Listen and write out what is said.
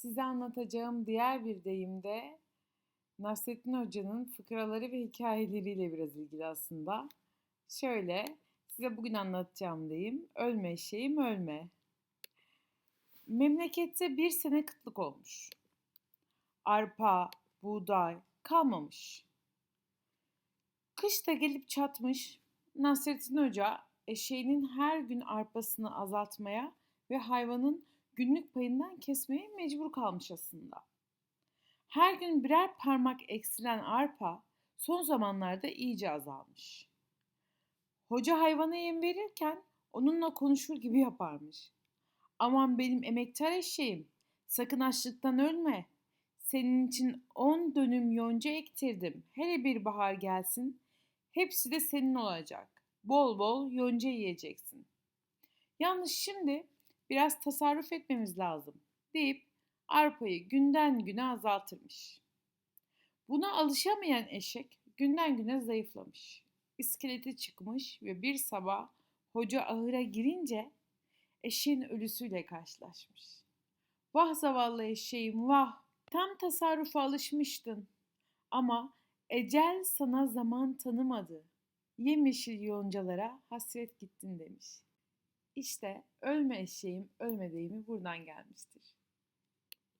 Size anlatacağım diğer bir deyim de Nasrettin Hoca'nın fıkraları ve hikayeleriyle biraz ilgili aslında. Şöyle, size bugün anlatacağım deyim, ölme eşeğim ölme. Memlekette bir sene kıtlık olmuş. Arpa, buğday kalmamış. Kış da gelip çatmış. Nasrettin Hoca eşeğinin her gün arpasını azaltmaya ve hayvanın günlük payından kesmeye mecbur kalmış aslında. Her gün birer parmak eksilen arpa son zamanlarda iyice azalmış. Hoca hayvana yem verirken onunla konuşur gibi yaparmış. Aman benim emektar eşeğim, sakın açlıktan ölme. Senin için on dönüm yonca ektirdim. Hele bir bahar gelsin, hepsi de senin olacak. Bol bol yonca yiyeceksin. Yalnız şimdi biraz tasarruf etmemiz lazım deyip arpayı günden güne azaltırmış. Buna alışamayan eşek günden güne zayıflamış. İskeleti çıkmış ve bir sabah hoca ahıra girince eşeğin ölüsüyle karşılaşmış. Vah zavallı eşeğim vah! Tam tasarrufa alışmıştın. Ama ecel sana zaman tanımadı. Yemyeşil yoncalara hasret gittin demiş. İşte ölme eşeğim ölme deyimi buradan gelmiştir.